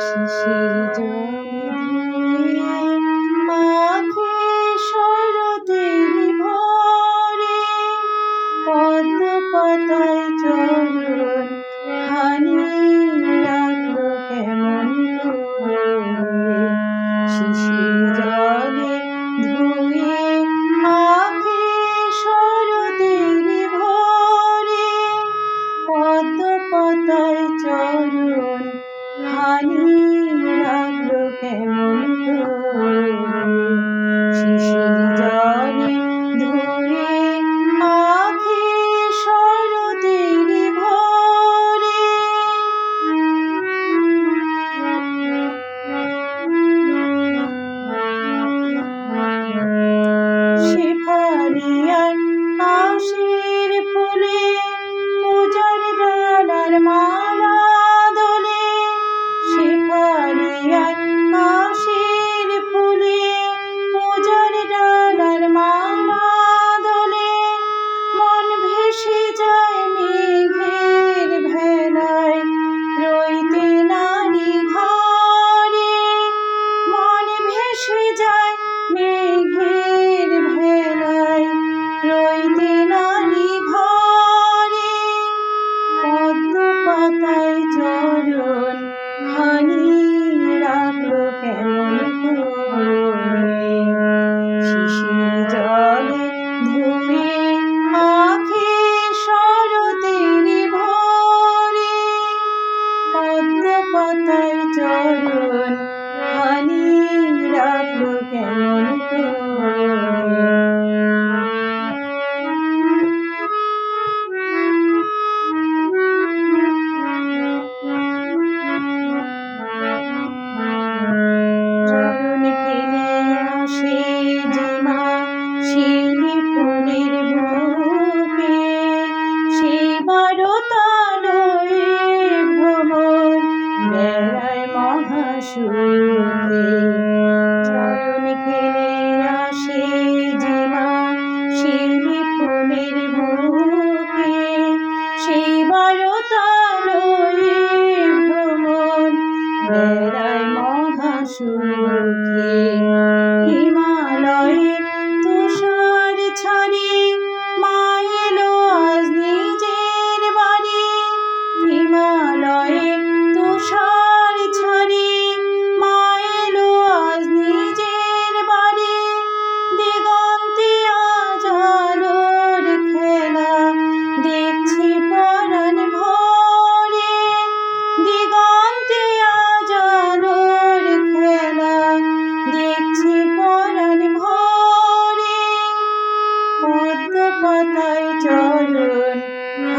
细细的品 রাখলো কেমন river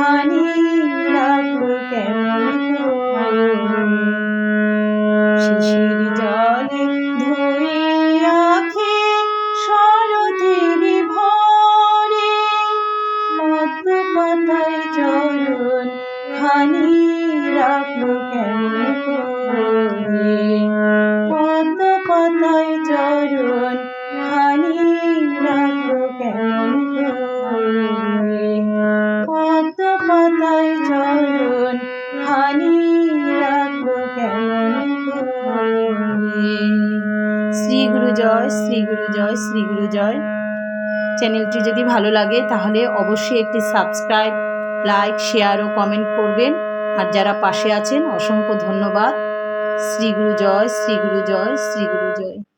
জানি রাখব ধুয়ে রাখে পাতায় চলন খানি রাখব কেমন পদ্ম পাতায় চলন তাই চরণ খানি রাখব কেমন শ্রী গুরু জয়, শ্রী গুরু জয়, শ্রী গুরু জয়। চ্যানেলটি যদি ভালো লাগে, তাহলে অবশ্যই একটি সাবস্ক্রাইব, লাইক, শেয়ার ও কমেন্ট করবেন। আর যারা পাশে আছেন, অসংখ্য ধন্যবাদ। শ্রী গুরু জয়, শ্রী গুরু জয়, শ্রী গুরু জয়।